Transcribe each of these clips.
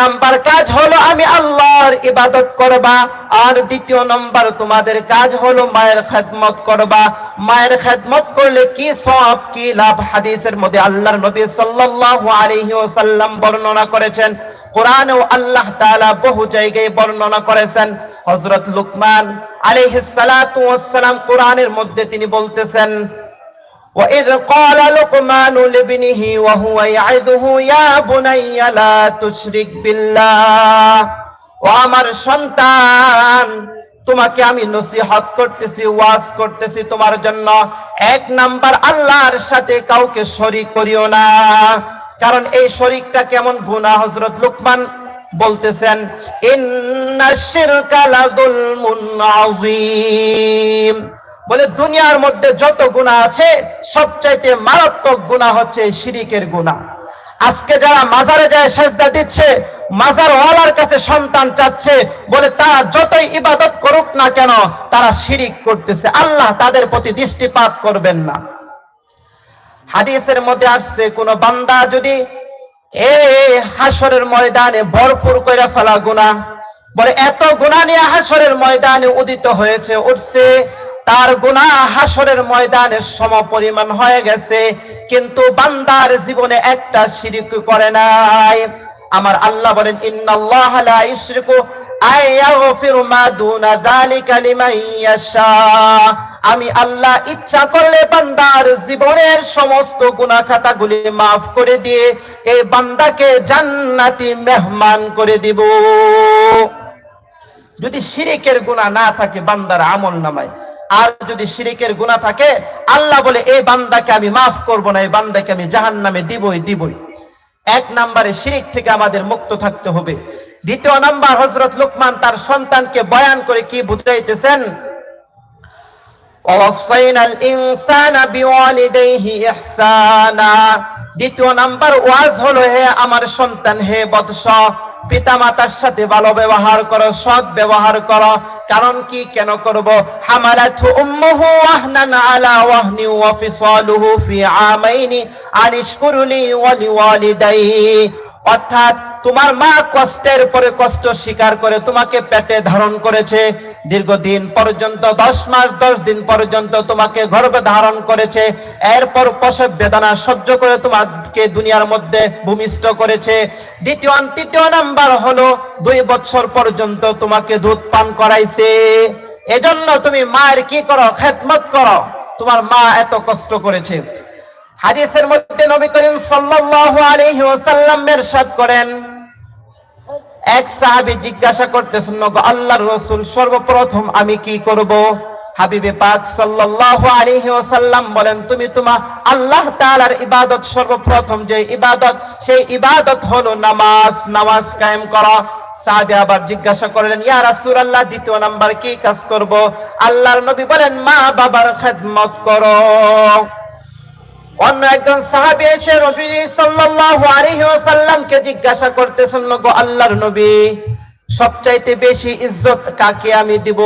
Number কাজ হলো আমি আল্লাহর ইবাদত করবা, আর দ্বিতীয় নাম্বার তোমাদের কাজ হলো মায়ের খেদমত করবা। মায়ের খেদমত করলে কি সব কি লাভ? হাদিসের মধ্যে আল্লাহর নবী সাল্লাল্লাহু আলাইহি ওয়াসাল্লাম বর্ণনা করেছেন। কোরআনেও আল্লাহ তাআলা বহু জায়গায় বর্ণনা করেছেন। হযরত লুকমান আলাইহিস সালাতু ওয়াস সালাম কোরআনের মধ্যে তিনি বলতেছেন وإذ قال لقمان لابنه وهو يعظه يا بني لا تشرك بالله ও আমার সন্তান তোমাকে আমি নসিহত করতেছি ওয়াজ করতেছি তোমার জন্য এক নাম্বার আল্লাহর সাথে কাউকে শরিক করিও না কারণ এই শরিকটা কেমন গুনাহ হযরত লুকমান বলতেছেন ইন্না শিরকা লাযুলমুন আযীম বলে, দুনিয়ার মধ্যে যত গুণা আছে, সবচাইতে মারাত্মক গুণা হচ্ছে শিরিকের গুণা আজকে যারা মাজারে যায় সেজদা দিচ্ছে মাজার ওয়ালার কাছে সন্তান চাচ্ছে, বলে তারা যতই ইবাদত করুক না কেন, তারা শিরিক করতেছে। আল্লাহ তাদের প্রতি দৃষ্টিপাত করবেন না। হাদিসের মধ্যে আসছে, কোন বান্দা যদি এ হাসরের ময়দানে ভরপুর করে ফেলা গুণা বলে, এত গুণা নিয়ে হাসরের ময়দানে উদিত হয়েছে, উঠছে তার গুণা হাসরের ময়দানের সম পরিমাণ হয়ে গেছে, কিন্তু বান্দার জীবনে একটা শিরিক করে নাই। আমার আল্লাহ বলেন, ইন্নাল্লাহ আমি আল্লাহ ইচ্ছা করলে বান্দার জীবনের সমস্ত গুনাহ খাতাগুলি maaf করে দিয়ে এই বান্দাকে জান্নাতি মেহমান করে দিব। যদি শিরিকের গুনাহ না থাকে বান্দার আমল নামায় আর যদি শিরিকের গুণা থাকে, আল্লাহ বলে এই বান্দাকে আমি মাফ করব না এই বান্দাকে আমি জাহান নামে দিবই দিবই। এক নাম্বারে শিরিক থেকে আমাদের মুক্ত থাকতে হবে। দ্বিতীয় নাম্বার হজরত লুকমান তার সন্তানকে বয়ান করে কি বুঝাইতেছেন? সাথে ভালো ব্যবহার করো, সৎ ব্যবহার করো। কারণ কি কেন করব? হামালাতু উম্মুহু ওয়াহনান আলা ওয়াহনি ওয়া ফিসালুহু ফি আমাইনি আনিশকুরুলি ওয়া লিওয়ালিদাইহি। অর্থাৎ তোমার মা কষ্টের পরে কষ্ট স্বীকার করে তোমাকে পেটে ধারণ করেছে। দীর্ঘদিন পর্যন্ত, দশ মাস, দশ দিন পর্যন্ত তোমাকে গর্ভে ধারণ করেছে। এরপর প্রসব বেদনা সহ্য করে তোমাকে দুনিয়ার মধ্যে ভূমিষ্ঠ করেছে। দ্বিতীয়, তৃতীয় নাম্বার হলো, দুই বছর পর্যন্ত তোমাকে দুধ পান করাইছে। এজন্য তুমি মায়ের কি করো? খেদমত করো। তোমার মা এত কষ্ট করেছে। হাদিসের মধ্যে নবী করিম সাল্লাল্লাহু আলাইহি ওয়াসাল্লাম ইরশাদ করেন। এক সাহাবী জিজ্ঞাসা করতেছেন, নগো, আল্লাহর রাসূল, সর্বপ্রথম আমি কি করব? হাবিবে পাক সাল্লাল্লাহু আলাইহি ওয়াসাল্লাম বলেন, তুমি তোমার আল্লাহ তাআলার ইবাদত সর্বপ্রথম, যে ইবাদত, সেই ইবাদত হলো নামাজ নামাজ কায়েম করা। সাহাবী আবার জিজ্ঞাসা করলেন, ইয়া রাসূলুল্লাহ, দ্বিতীয় নাম্বার কি কাজ করব? আল্লাহর নবী বলেন, মা বাবার খেদমত করো। অন্য একজন সাহাবি এসে আলাইহি ওয়াসাল্লামকে জিজ্ঞাসা করতেছেন গো আল্লাহর নবী, সবচাইতে বেশি ইজ্জত কাকে আমি দিব?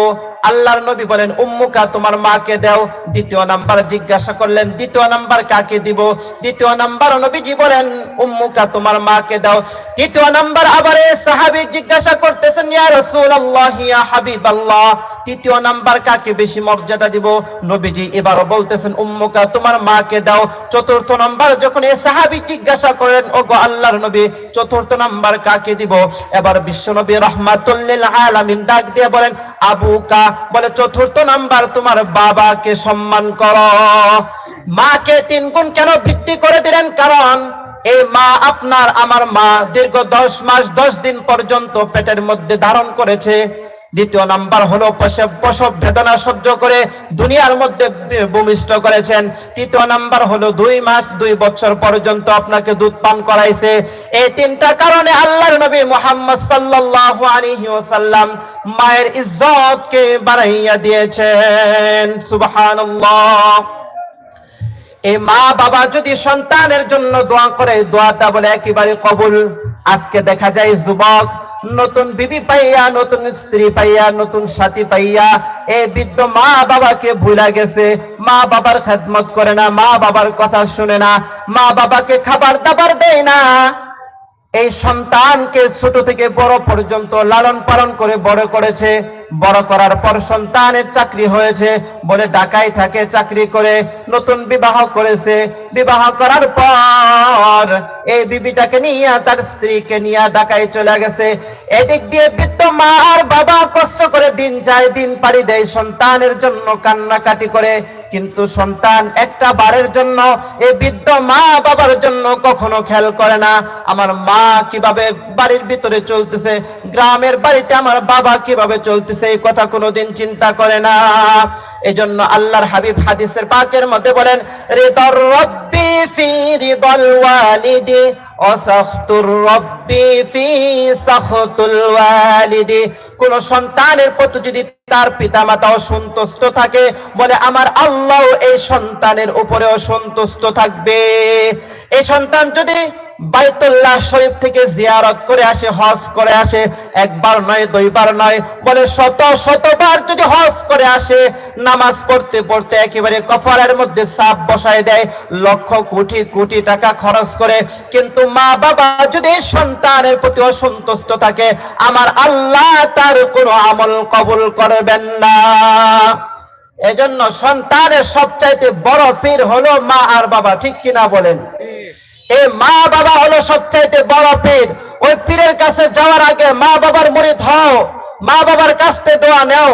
আল্লাহর নবী বলেন, উম্মুকা, তোমার মাকে দাও। দ্বিতীয় নাম্বার জিজ্ঞাসা করলেন, দ্বিতীয় নাম্বার কাকে দিব? দ্বিতীয় নাম্বার নবীজি বলেন, উম্মুকা, তোমার মাকে দাও। তৃতীয় নাম্বার আবার সাহাবী জিজ্ঞাসা করতেছেন, ইয়া রাসূলুল্লাহ, ইয়া হাবিবাল্লাহ? তৃতীয় নাম্বার কাকে বেশি মর্যাদা দিব? নবীজি এবারও বলতেছেন, উম্মুকা, তোমার মাকে দাও। চতুর্থ নাম্বার যখন এই সাহাবী জিজ্ঞাসা করেন, ওগো আল্লাহর নবী, চতুর্থ নাম্বার কাকে দিব? এবার বিশ্বনবী রহমাতুল্লিল আলামিন ডাক দিয়ে বলেন আবুকা বলে, চতুর্থ নাম্বার তোমার বাবাকে সম্মান করো। মাকে তিন গুণ কেন বৃদ্ধি করে দিলেন? কারণ এই মা আপনার, আমার মা দীর্ঘ দশ মাস, দশ দিন পর্যন্ত পেটের মধ্যে ধারণ করেছে। দ্বিতীয় নাম্বার হলো প্রসব বেদনা সহ্য করে দুনিয়ার মধ্যে ভূমিষ্ঠ করেছেন। তৃতীয় নাম্বার হলো দুই মাস, দুই বছর পর্যন্ত আপনাকে দুধ পান করাইছে। এই তিনটা কারণে আল্লাহর নবী মোহাম্মদ সাল্লাল্লাহু আলাইহি ওয়াসাল্লাম মায়ের ইজ্জতকে বাড়াইয়া দিয়েছেন। সুবহানাল্লাহ। এই মা বাবা যদি সন্তানের জন্য দোয়া করে, দোয়াটা বলে একেবারে কবুল। আজকে দেখা যায় যুবক, নতুন বিবি পাইয়া, নতুন স্ত্রী পাইয়া, নতুন সাথী পাইয়া, এ বৃদ্ধ মা বাবাকে ভুলা গেছে। মা বাবার খেদমত করে না মা বাবার কথা শুনে না মা বাবাকে খাবার দাবার দেয় না। এই সন্তানকে ছোট থেকে বড় পর্যন্ত লালন পালন করে বড় করেছে। বড় করার পর সন্তানের চাকরি হয়েছে বলে ঢাকায় থাকে চাকরি করে, নতুন বিবাহ করেছে। বিবাহ করার পর এই বিবিটাকে নিয়ে, তার স্ত্রীকে নিয়ে ঢাকায় চলে গেছে। এদিক দিয়ে বৃদ্ধ মা আর বাবা কষ্ট করে দিন যায়, দিন পাড়ি দেয় সন্তানের জন্য কান্নাকাটি করে। কিন্তু সন্তান একটা বারের জন্য, এ বৃদ্ধ মা বাবার জন্য কখনো খেয়াল করে না। আমার মা কীভাবে বাড়ির ভিতরে চলতেছে, গ্রামের বাড়িতে আমার বাবা কীভাবে চলতেছে, এই কথা কোনোদিন চিন্তা করে না। এই জন্য আল্লাহর হাবিব হাদিসের পাকের মধ্যে বলেন, রিদর রব্বি ফি রিদল ওয়ালিদি অসাখতুর রব্বি কোন সন্তানের প্রতি যদি তার পিতামাতা অসন্তুষ্ট থাকে, বলে আমার আল্লাহ এই সন্তানের উপরে অসন্তুষ্ট থাকবে। এই সন্তান যদি বাইতুল্লাহ শরীফ থেকে জিয়ারত করে আসে, হজ করে আসে, একবার নয়, দুইবার নয়, বলে শত, শতবার যদি হজ করে আসে, নামাজ পড়তে পড়তে একেবারে কপালের মধ্যে সাপ বসায় দেয়, লক্ষ কোটি কোটি টাকা খরচ করে। কিন্তু মা বাবা যদি সন্তানের প্রতি অসন্তুষ্ট থাকে, আমার আল্লাহ তার কোনো আমল কবুল করবেন না। এজন্য সন্তানের সবচাইতে বড় পীর হলো মা আর বাবা, ঠিক কিনা বলেন? এই মা বাবা হলো সবচাইতে বড় পীর। ওই পীরের কাছে যাওয়ার আগে মা বাবার মুরিদ হও মা বাবার কাছ দোয়া নেও।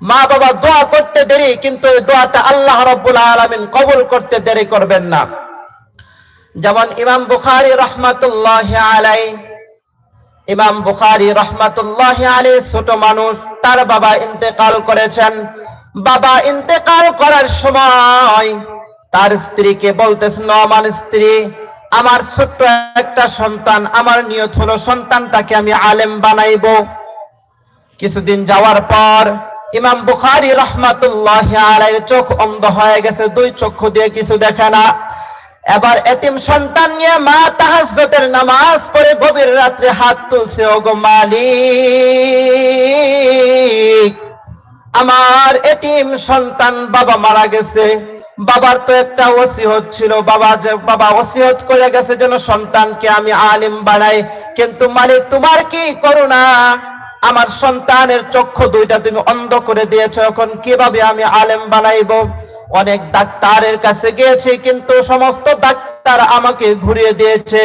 মা বাবা দোয়া করতে দেরি, কিন্তু ওই দোয়াটা আল্লাহ রব্বুল আলামিন কবুল করতে দেরি করবেন না। যেমন ইমাম বুখারী রহমাতুল্লাহ আলাই ইমাম বুখারী রহমাতুল্লাহ আলাই ছোট মানুষ, তার বাবা ইন্তেকাল করেছেন। বাবা ইন্তেকাল করার সময় তার স্ত্রীকে বলতেছেন আমার স্ত্রী, আমার ছোট্ট একটা সন্তান, আমার নিয়ত হলো সন্তানটাকে আমি আলেম বানাইবো। কিছুদিন যাওয়ার পর ইমাম বুখারি রহমাতুল্লাহ আলাইহির চোখ অন্ধ হয়ে গেছে, দুই চক্ষু দিয়ে কিছু দেখে না। এবার এতিম সন্তান নিয়ে মা তাহাজ্জুদের নামাজ পড়ে গভীর রাত্রে হাত তুলছে, ওগো মালিক, আমার এতিম সন্তান বাবা মারা গেছে। বাবার তো একটা ওসিহত ছিল। বাবা যে, বাবা ওসিহত করে গেছে যেন সন্তানকে আমি আলিম বানাই। কিন্তু মালিক, তোমার কি করুণা? আমার সন্তানের চক্ষু দুইটা তুমি অন্ধ করে দিয়েছ। এখন কীভাবে আমি আলেম বানাইবো? অনেক ডাক্তারের কাছে গিয়েছি, কিন্তু সমস্ত ডাক্তার আমাকে ঘুরিয়ে দিয়েছে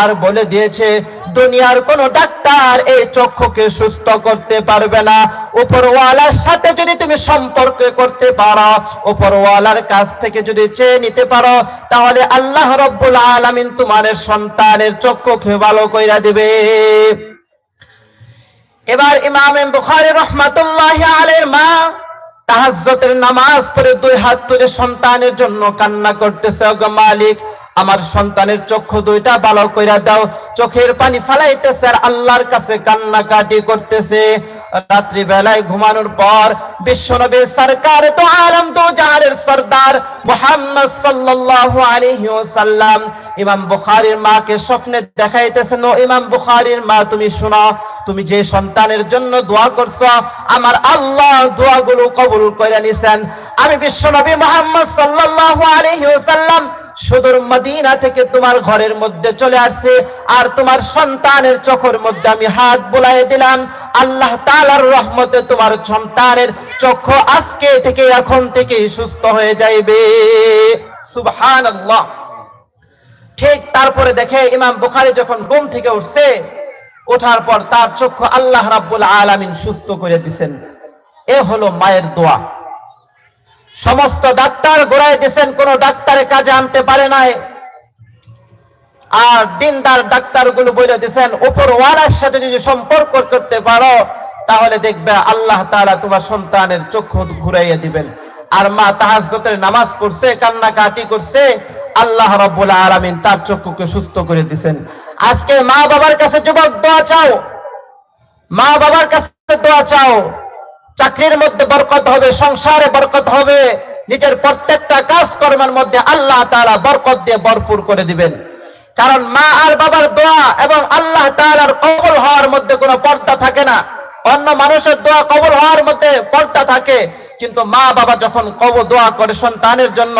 আর বলে দিয়েছে দুনিয়ার কোন ডাক্তার এই চক্ষুকে সুস্থ করতে পারবে না। উপরওয়ালার সাথে যদি তুমি সম্পর্ক করতে পারো, উপরওয়ালার কাছ থেকে যদি চেয়ে নিতে পারো, তাহলে আল্লাহ রব্বুল আলামিন তোমার সন্তানের চক্ষুকে ভালো কইরা দিবে। এবার ইমাম বুখারী রহমাতুল্লাহ আলাইহির মা তাহাজ্জুদের নামাজ পড়ে দুই হাত তুলে সন্তানের জন্য কান্না করতেছে মালিক আমার সন্তানের চক্ষু দুইটা ভালো কইরা দাও। চোখের পানি ফালাইতেছে আর আল্লাহর কাছে কান্নাকাটি করতেছে। রাত্রি বেলায় ঘুমানোর পর বিশ্বনবী সরকার তো আলম তো জাহারের সর্দার মুহাম্মদ সাল্লাল্লাহু আলাইহি ওয়াসাল্লাম। ইমাম বুখারীর মাকে স্বপ্নে দেখাইতেছেন ও ইমাম বুখারীর মা, তুমি শোনো, তুমি যে সন্তানের জন্য দোয়া করছ, আমার আল্লাহ দোয়াগুলো কবুল করে নিছেন। আমি বিশ্বনবী মোহাম্মদ সাল্লাল্লাহু আলাইহি ওয়াসাল্লাম সুদূর মদিনা থেকে তোমার ঘরের মধ্যে চলে আসছে, আর তোমার সন্তানের চোখের মধ্যে আমি হাত বুলাই দিলাম। আল্লাহ তাআলার রহমতে তোমার সন্তানের চক্ষু আজকে থেকে এখন থেকে সুস্থ হয়ে যাইবে। সুবহানাল্লাহ। ঠিক তারপরে দেখে ইমাম বুখারী যখন ঘুম থেকে উঠছে, ওঠার পর তার চক্ষু আল্লাহ রাব্বুল আলামিন সুস্থ করে দিছেন। এ হলো মায়ের দোয়া। সমস্ত ডাক্তার ঘোরাই দিয়েছেন, কোন ডাক্তারের কাজে আনতে পারে নাই। আর দিনদার ডাক্তারগুলো বলে দিয়েছেন উপর ওয়ালার সাথে যদি সম্পর্ক করতে পারো, তাহলে দেখবে আল্লাহ তাআলা তোমার সন্তানের চক্ষু ঘুরাইয়া দিবেন। আর মা তাহাজ্জুদের নামাজ পড়ছে, কান্নাকাটি করছে, আল্লাহ রাব্বুল আলামিন তার চক্ষুকে সুস্থ করে দিছেন আজকে মা বাবার কাছে যুবক দোয়া চাও। মা বাবার কাছে দোয়া চাও। চাকরির মধ্যে বরকত হবে, সংসারে বরকত হবে, নিজের প্রত্যেকটা কাজকর্মের মধ্যে আল্লাহ তাআলা বরকত দিয়ে ভরপুর করে দিবেন। কারণ মা আর বাবার দোয়া এবং আল্লাহ তাআলার কবল হওয়ার মধ্যে কোনো পর্দা থাকে না। অন্য মানুষের দোয়া কবল হওয়ার মধ্যে পর্দা থাকে, কিন্তু মা বাবা যখন কব দোয়া করে সন্তানের জন্য,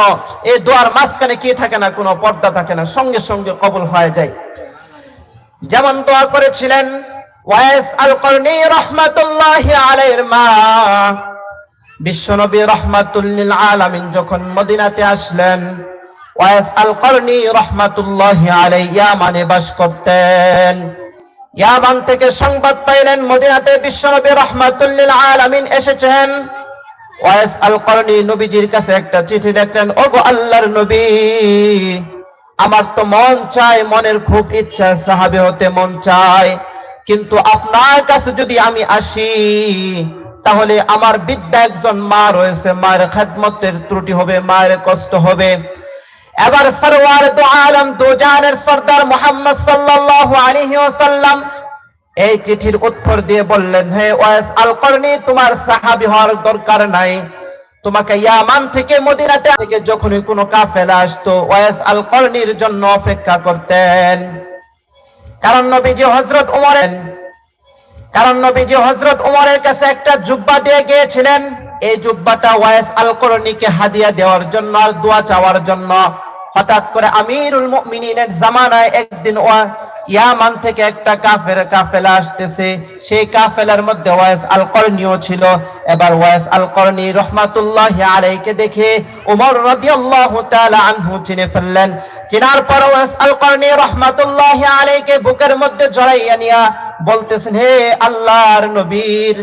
এই দোয়ার মাঝখানে কি থাকে না, কোনো পর্দা থাকে না, সঙ্গে সঙ্গে কবল হয়ে যায়। যেমন দোয়া করেছিলেন যখন মদিনাতে আসলেন বাস করতেন। ইয়ামান থেকে সংবাদ পাইলেন, মদিনাতে বিশ্বনবী রহমাতুল্লিল আলামিন এসেছেন। ওয়াইস আল করনি নবীজির কাছে একটা চিঠি লিখলেন ওগো আল্লাহর নবী, আমার তো মন চায়, মনের খুব ইচ্ছা, সাহাবে হতে মন চায়। কিন্তু আপনার কাছে যদি আমি আসি, তাহলে আমার বিদ্যা একজন মা রয়েছে। মায়ের খাদমতের ত্রুটি হবে, মায়ের কষ্ট হবে। এবার সরওয়ার দু আলম দু জানের সর্দার মোহাম্মদ সাল্লাল্লাহু আলাইহি ওয়াসাল্লাম এই চিঠির উত্তর দিয়ে বললেন, হে ওয়াইস আল করনি তোমার সাহাবী হওয়ার দরকার নাই। তোমাকে ইয়ামান থেকে মদিনাতে থেকে যখনই কোনো কাফেলা আসতো, ওয়াইস আল করনির জন্য অপেক্ষা করতেন। কারণ নবীজি হজরত উমরের কারণ নবীজি হজরত উমরের কাছে একটা জুব্বা দিয়ে গিয়েছিলেন। এই জুব্বাটা ওয়াইস আল করণীকে হাদিয়া দেওয়ার জন্য আর দোয়া চাওয়ার জন্য। হঠাৎ করে আমিরুল মুমিনিনের জামানায় একদিন ওয়া ইয়ামান থেকে একটা কাফের কাফেলা আসতেছে। সেই কাফেলার মধ্যে ওয়াইস আল করনিও ছিল। এবার ওয়াইস আল করনি রহমাতুল্লাহ আলাইকে দেখে উমর রাদিয়াল্লাহু তাআলা আনহু চিনে ফেললেন। চিনার পর ওয়াইস আল করনি রহমাতুল্লাহ আলাইকে বুকের মধ্যে জড়াইয়া নিয়া বলতেছেন, হে আল্লাহর নবীর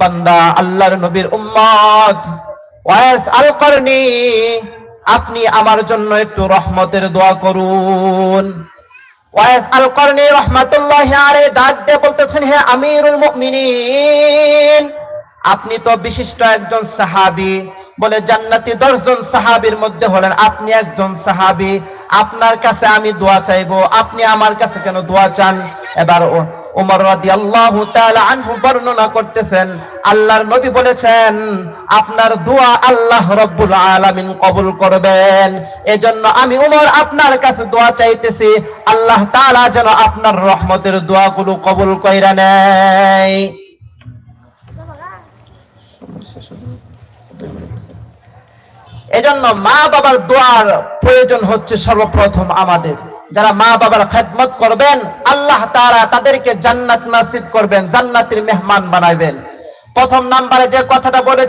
বান্দা, আল্লাহর নবীর উম্মত, ওয়াইস আল করনি আপনি আমার জন্য একটু রহমতের দোয়া করুন। ওয়াইস আল রহমাতুল্লাহ আরে দিয়ে বলতেছেন, হে আমিরুল মুমিনিন! আপনি তো বিশিষ্ট একজন সাহাবি। বলে, জান্নাতি দশজন সাহাবির মধ্যে হলেন আপনি একজন সাহাবি। আপনার কাছে আমি দোয়া চাইব। আপনি আমার কাছে কেন দোয়া চান? এবার উমর রাদিয়াল্লাহু তাআলা আনহু বর্ণনা করতেছেন, আল্লাহর নবী বলেছেন, আপনার দোয়া আল্লাহ রব্বুল আলামিন কবুল করবেন। এজন্য আমি উমর আপনার কাছে দোয়া চাইতেছি, আল্লাহ তাআলা যেন আপনার রহমতের দোয়াগুলো কবুল কইরা নেয়। এজন্য মা বাবার দোয়ার প্রয়োজন হচ্ছে সর্বপ্রথম আমাদের। যারা মা বাবার খেদমত করবেন, আল্লাহ তারা তাদেরকে জান্নাত নাসিব করবেন, জান্নাতের মেহমান বানাবেন প্রথম নাম্বারে যে কথাটা বলে